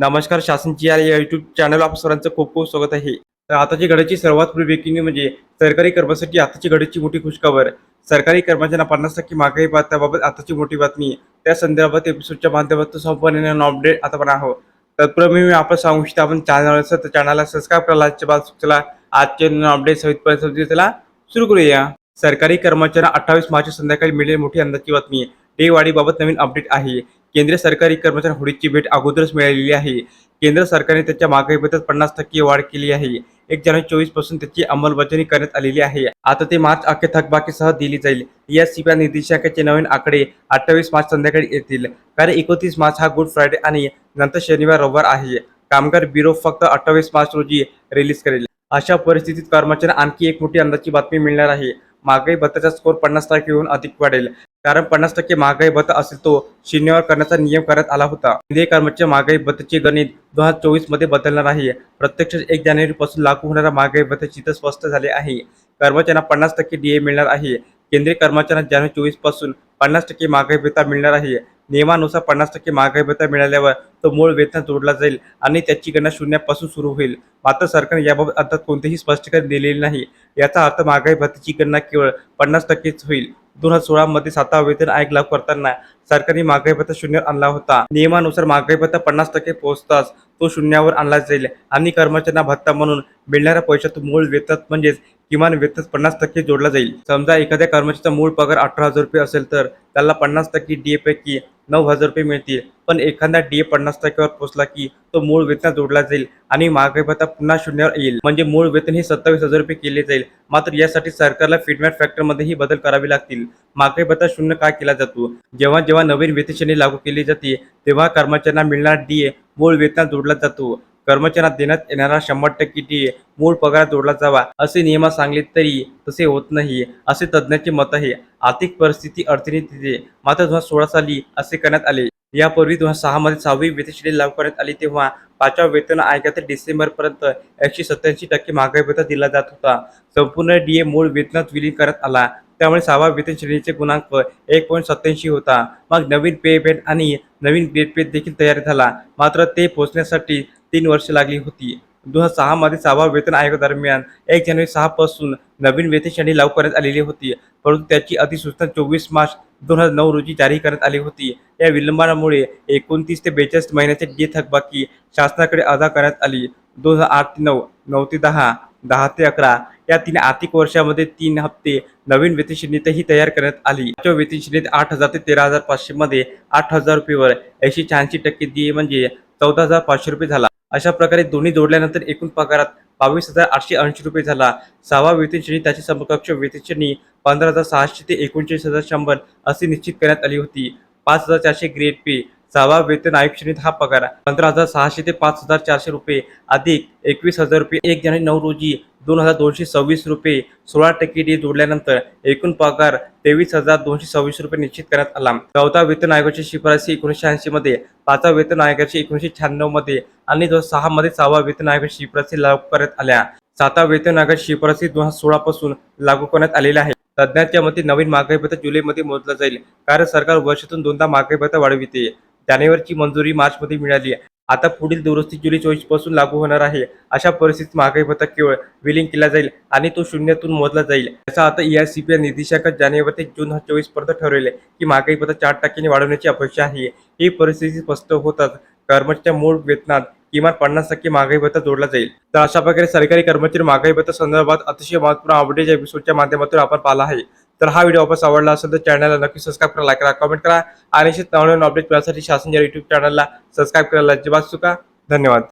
नमस्कार शासनची या YouTube channel आप सरांचं खूप खूप स्वागत आहे. तर आताची घडाची सर्वात ब्रेकिंग न्यूज म्हणजे सरकारी कर्मचारी आताची घडीची मोठी खुशखबर. सरकारी कर्मचाऱ्यांना पन्नास टक्के महागाई त्याबाबत आताची मोठी बातमी. त्या संदर्भात एपिसोडच्या माध्यमातून संपूर्ण अपडेट आता पण आहोत. तत्पूर्वी मी आपण सांगू इच्छितो आपण चॅनल असं तर चॅनलला सबस्क्राईब करायला आजच्या बाद चला. आजचे अपडेट सहित समजून त्याला सुरू करूया. सरकारी कर्मचाऱ्यांना अठ्ठावीस मार्च संध्याकाळी मिळेल मोठी अंदाजची बातमी. डे वाढीबाबत नवीन अपडेट आहे. केंद्रीय सरकारी कर्मचारी होळीची भेट अगोदरच मिळालेली आहे. केंद्र सरकारने त्याच्या महागाई पन्नास टक्के वाढ केली आहे. एक जानेवारी चोवीसपासून त्याची अंमलबजावणी करण्यात आलेली आहे. आता ते मार्च अखेर थकबाकीसह दिली जाईल. या सीबीआय निर्देशांकाचे नवीन आकडे अठ्ठावीस मार्च संध्याकाळी येतील. कारण एकोणतीस मार्च हा गुड फ्रायडे आणि नंतर शनिवार रविवार आहे. कामगार ब्युरो फक्त अठ्ठावीस मार्च रोजी रिलीज करेल. अशा परिस्थितीत कर्मचाऱ्यांना आणखी एक मोठी अंदाजची बातमी मिळणार आहे. महागाई भत्ताचा स्कोर पन्नास टक्केहून अधिक वाढेल. कारण पन्नास टक्के महागाई भत्ता असेल तो शून्यावर करण्याचा नियम करण्यात आला होता. केंद्रीय कर्मचारी महागाई भत्त्याचे गणित दोन हजार चोवीसमध्ये बदलणार आहे. प्रत्यक्ष एक जानेवारी पासून लागू होणारा महागाई भत्ता चित्र स्पष्ट झाले आहे. कर्मचाऱ्यांना पन्नास टक्के डीए मिळणार आहे. केंद्रीय कर्मचाऱ्यांना जानेवारी चोवीसपासून पन्नास टक्के महागाई भत्ता मिळणार आहे. नियमानुसार पन्नास टक्के महागाई भत्ता मिळाल्यावर तो मूळ वेतन जोडला जाईल आणि त्याची गणना शून्यापासून सुरू होईल. मात्र सरकारने याबाबत अर्थात कोणतेही स्पष्टीकरण दिलेले नाही. याचा अर्थ महागाई भत्त्याची गणना केवळ पन्नास टक्केच होईल. दोन हजार सोळामध्ये सातवा वेतन आयोग लागू करताना सरकारने महागाई भत्ता शून्यावर आणला होता. नियमानुसार महागाई भत्ता पन्नास टक्के पोहोचताच तो शून्यावर आणला जाईल आणि कर्मचाऱ्यांना भत्ता म्हणून मिळणाऱ्या पैशातून मूळ वेतन म्हणजेच किमान वेतन पन्नास टक्के जोडला जाईल. समजा एखाद्या कर्मचाऱ्याचा मूळ पगार अठरा हजार रुपये असेल तर त्याला पन्नास टक्के डीए पैकी नऊ हजार रुपये मिळतील. पण एखादा डीए पन्नास टक्क्यावर पोहोचला की तो मूळ वेतन जोडला जाईल आणि महागाई भत्ता पुन्हा शून्यावर येईल. म्हणजे मूळ वेतन हे सत्तावीस हजार रुपये केले जाईल. मात्र यासाठी सरकारला फीडबॅक फॅक्टरमध्येही बदल करावे लागतील. महागाई भत्ता शून्य का केला जातो? जेव्हा जेव्हा नवीन वेतनश्रेणी लागू केली जाते तेव्हा कर्मचाऱ्यांना मिळणारा ए मूळ वेतनात जोडला जातो. कर्मचाऱ्यांना देण्यात येणारा शंभर टक्के डीए मूळ पगार जोडला जावा असे नियमात सांगले तरी तसे होत नाही असे तज्ज्ञांचे मत आहे. आर्थिक परिस्थिती अडचणीत येते. मात्र दोन हजार सोळा साली असे करण्यात आले. यापूर्वी दोन हजार सहा मध्ये सहावी वेतनश्रेणी लागू करण्यात आली तेव्हा पाचव्या वेतन आयोगातील डिसेंबर पर्यंत एकशे सत्याऐंशी टक्के महागाई भत्ता दिला जात होता. संपूर्ण डीए मूळ वेतनात विलीन करण्यात आला. त्यामुळे सहावा वेतन श्रेणीचे गुणांक एक पॉईंट सत्याऐंशी होता. मग नवीन पे बेड आणि नवीन ग्रेड पे देखील तयार झाला. मात्र ते पोहोचण्यासाठी तीन वर्ष लागली होती. दोन हजार सहामध्ये सहावा वेतन आयोगादरम्यान एक जानेवारी सहापासून नवीन वेतन श्रेणी लागू करण्यात आलेली होती. परंतु त्याची अधिसूचना चोवीस मार्च दोन हजार नऊ रोजी जारी करण्यात आली होती. या विलंबामुळे एकोणतीस ते बेचाळीस महिन्याचे डी थकबाकी शासनाकडे अदा करण्यात आली. दोन हजार आठ ते नऊ नऊ ते दहा दहा ते अकरा या तीन आर्थिक वर्षामध्ये तीन हप्ते नवीन वेतनश्रेणीतही तयार करण्यात आली. पाचव्या आठ हजार ते तेरा हजार पाचशे मध्ये आठ हजार रुपयेवर एकशे शहाऐंशी टक्के दिये म्हणजे चौदा हजार पाचशे रुपये झाला. अशा प्रकारे दोन्ही जोडल्यानंतर एकूण पगारात बावीस हजार आठशे ऐंशी रुपये झाला. सहावा वेतनश्रेणी त्याची समकक्ष वेतनश्रेणी पंधरा हजार सहाशे ते एकोणचाळीस हजार शंभर अशी निश्चित करण्यात आली होती. पाच हजार चारशे ग्रेड पे सहावा वेतन आयोग श्रेणीत हा पगार पंधरा हजार सहाशे ते पाच हजार चारशे रुपये अधिक एकवीस हजार रुपये एक जानेवारी नऊ रोजी दोन हजार दोनशे सव्वीस रुपये सोळा टक्के डी जोडल्यानंतर एकूण पगार तेवीस हजार दोनशे सव्वीस रुपये निश्चित करण्यात आला. चौथा वेतन आयोगाची शिफारसी एकोणीसशे ऐंशी मध्ये पाचवा वेतन आयोगाची एकोणीसशे शहाण्णवमध्ये आणि दोन हजार सहा मध्ये सहावा वेतन आयोगाची शिफारसी लागू करण्यात आल्या. सातवा वेतन आयोगाची शिफारसी दोन हजार सोळा पासून लागू करण्यात आलेल्या आहे. तज्ज्ञांच्या मते नवीन महागाई भत्ता जुलैमध्ये मोजला जाईल. कारण सरकार वर्षातून दोनदा महागाई भत्ता वाढविते. जानेवारीची मंजुरी मार्चमध्ये मिळाली आता पुढील दुरुस्ती जुलै चोवीसपासून लागू होणार आहे. अशा परिस्थितीत महागाई भत्ता केवळ विलीन केला जाईल आणि तो शून्यातून मोजला जाईल. याचा आता E एआयसीपीआय जानेवारी ते जून चोवीसपर्यंत ठरवले की महागाई भत्ता चार टक्क्यांनी वाढवण्याची अपेक्षा आहे. ही परिस्थिती स्पष्ट होताच कर्मचाऱ्याच्या मूळ वेतनात किमान पन्नास टक्के महागाई भत्ता जोडला जाईल. तर अशा प्रकारे सरकारी कर्मचारी महागाई भत्ता संदर्भात अतिशय महत्त्वपूर्ण अपडेट एपिसोडच्या माध्यमातून आपण पाहिला आहे. तर हा व्हिडिओ वापस आवडला असेल तर चॅनलला नक्की सबस्क्राईब करा लाईक करा कमेंट करा. आणि असेच नवनवीन अपडेट मिळण्यासाठी शासन या युट्यूब चॅनलला सबस्क्राईब करायला अजिबात चुका. धन्यवाद.